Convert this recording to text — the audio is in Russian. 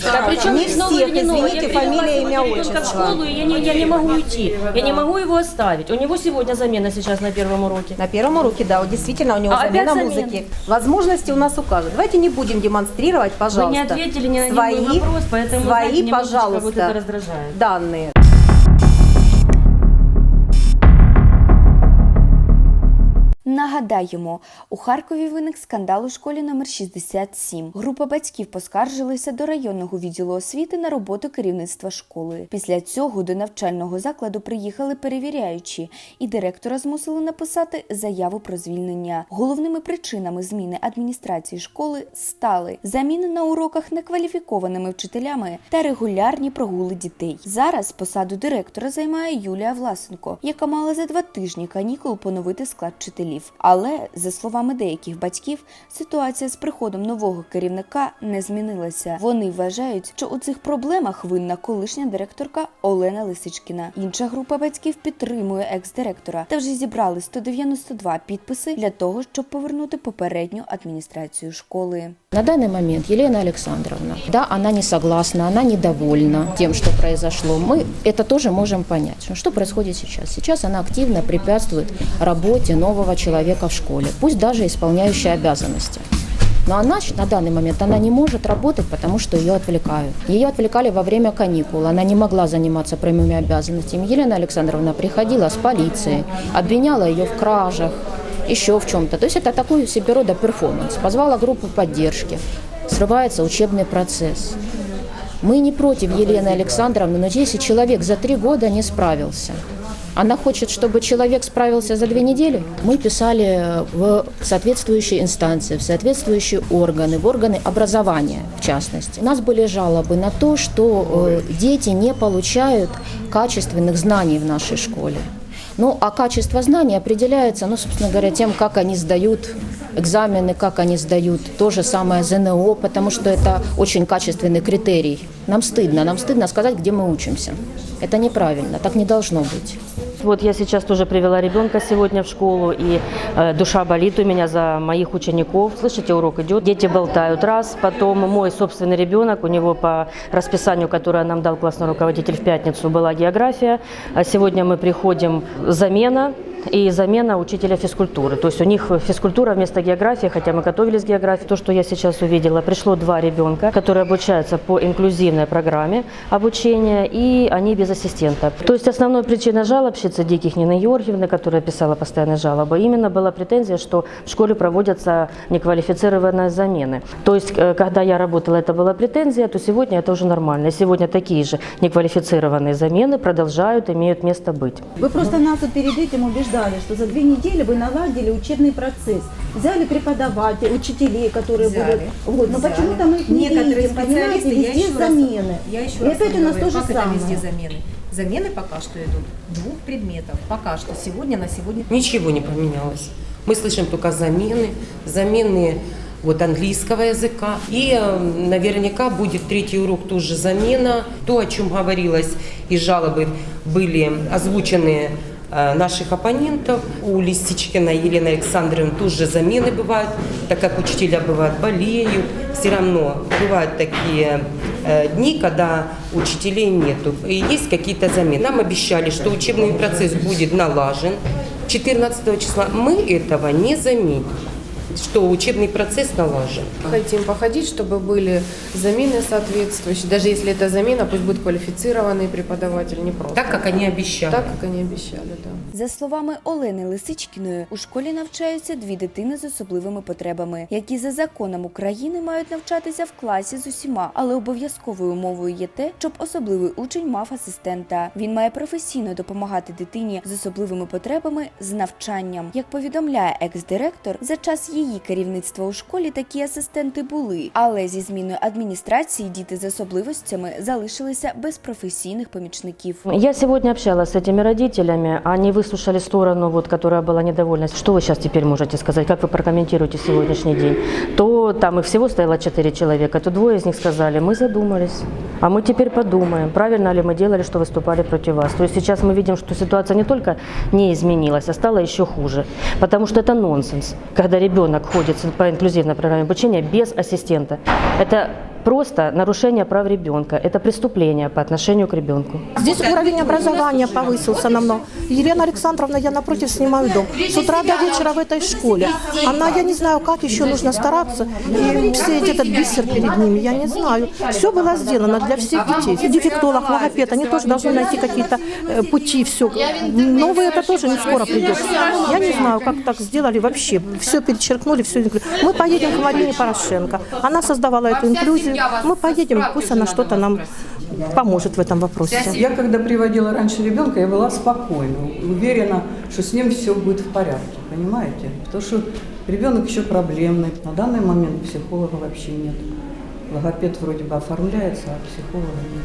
учатся. Да причем не всех, новое? извините, Я фамилия, имя, ребенка в отчество. школу, и я не, я не могу уйти. Я не могу его оставить. У него сегодня замена сейчас на первом уроке. На первом уроке, да, действительно у него А замена музыки. Возможности у нас у каждого. Давайте не будем демонстрировать, пожалуйста. Вы не ответили ни на свои, вопрос, поэтому, свои, знаете, это пожалуйста, раздражает. данные. Нагадаємо, у Харкові виник скандал у школі номер 67. Група батьків поскаржилися до районного відділу освіти на роботу керівництва школи. Після цього до навчального закладу приїхали перевіряючі, і директора змусили написати заяву про звільнення. Головними причинами зміни адміністрації школи стали заміни на уроках некваліфікованими вчителями та регулярні прогули дітей. Зараз посаду директора займає Юлія Власенко, яка мала за два тижні канікул поновити склад вчителів. Але за словами деяких батьків, ситуація з приходом нового керівника не змінилася. Вони вважають, що у цих проблемах винна колишня директорка Олена Лисичкіна. Інша група батьків підтримує екс-директора та вже зібрали 192 підписи для того, щоб повернути попередню адміністрацію школи. На данный момент Елена Александровна, да, она не согласна, она недовольна тем, что произошло. Мы это тоже можем понять. Что- происходит сейчас? Сейчас она активно препятствует работе нового человека в школе, пусть даже исполняющей обязанности. Но она на данный момент она не может работать, потому что ее отвлекают. Ее отвлекали во время каникул. Она не могла заниматься прямыми обязанностями. Елена Александровна приходила с полицией, обвиняла ее в кражах, еще в чем-то. То есть это такой себе рода перформанс. Позвала группу поддержки. Срывается учебный процесс. Мы не против Елены Александровны, но если человек за три года не справился, она хочет, чтобы человек справился за две недели. Мы писали в соответствующие инстанции, в соответствующие органы, в органы образования, в частности. У нас были жалобы на то, что э, дети не получают качественных знаний в нашей школе. Ну, а качество знаний определяется, ну, собственно говоря, тем, как они сдают экзамены, как они сдают то же самое ЗНО, потому что это очень качественный критерий. Нам стыдно, нам стыдно сказать, где мы учимся. Это неправильно, так не должно быть. Вот я сейчас тоже привела ребенка сегодня в школу, и э, душа болит у меня за моих учеников. Слышите, урок идет, дети болтают раз, потом мой собственный ребенок, у него по расписанию, которое нам дал классный руководитель в пятницу, была география, а сегодня мы приходим, замена, и замена учителя физкультуры. То есть у них физкультура вместо географии, хотя мы готовились к географии. То, что я сейчас увидела, пришло два ребенка, которые обучаются по инклюзивной программе обучения, и они без ассистента. То есть основной причиной жалобщицы Диких Нины Георгиевны, которая писала постоянные жалобы, именно была претензия, что в школе проводятся неквалифицированные замены. То есть, э, когда я работала, это была претензия, то сегодня это уже нормально. Сегодня такие же неквалифицированные замены продолжают, имеют место быть. Вы просто нас перед этим убеждали, что за две недели вы наладили учебный процесс. Взяли преподавателей, учителей, которые Взяли. будут. Вот, но Взяли. почему-то мы их не Некоторые видим, понимаете, специалисты, я везде еще раз- замены. Я еще И раз опять у нас говорю, то же как это самое. везде замены? Замены пока что идут двух предметов. Пока что сегодня на сегодня. Ничего не поменялось. Мы слышим только замены, замены вот английского языка. И э, наверняка будет третий урок тоже замена. То, о чем говорилось, и жалобы были озвучены наших оппонентов. У Лисичкина Елены Александровны тоже замены бывают, так как учителя бывают болеют. Все равно бывают такие э, дни, когда учителей нету. И есть какие-то замены. Нам обещали, что учебный процесс будет налажен. 14 числа мы этого не заметим, что учебный процесс налажен. Хотим походить, чтобы были замены соответствующие. Даже если это замена, пусть будет квалифицированный преподаватель, не просто. Так, как они обещали. Так, как они обещали, да. За словами Олени Лисичкіної, у школі навчаються дві дитини з особливими потребами, які за законом України мають навчатися в класі з усіма, але обов'язковою умовою є те, щоб особливий учень мав асистента. Він має професійно допомагати дитині з особливими потребами з навчанням. Як повідомляє екс-директор, за час її керівництва у школі такі асистенти були, але зі зміною адміністрації діти з особливостями залишилися без професійних помічників. Я сегодня общалась с этими родителями, они выслушали сторону, вот, которая была недовольна. Что вы сейчас теперь можете сказать, как вы прокомментируете сегодняшний день? То там их всего стояло четыре человека, то двое из них сказали, мы задумались, а мы теперь подумаем, правильно ли мы делали, что выступали против вас. То есть сейчас мы видим, что ситуация не только не изменилась, а стала еще хуже. Потому что это нонсенс, когда ребенок ходит по инклюзивной программе обучения без ассистента. Это просто нарушение прав ребенка. Это преступление по отношению к ребенку. Здесь уровень образования повысился намного. Елена Александровна, я напротив снимаю дом. С утра до вечера в этой школе. Она, я не знаю, как еще нужно стараться. И все этот бисер перед ними, я не знаю. Все было сделано для всех детей. Дефектолог, логопед, они тоже должны найти какие-то э, пути, все. Новые это тоже не скоро придет. Я не знаю, как так сделали вообще. Все перечеркнули, все. Мы поедем к Марине Порошенко. Она создавала эту инклюзию. Мы поедем, пусть она что-то нам поможет в этом вопросе. Я когда приводила раньше ребенка, я была спокойна, уверена, что с ним все будет в порядке, понимаете? Потому что ребенок еще проблемный. На данный момент психолога вообще нет. Логопед вроде бы оформляется, а психолога нет.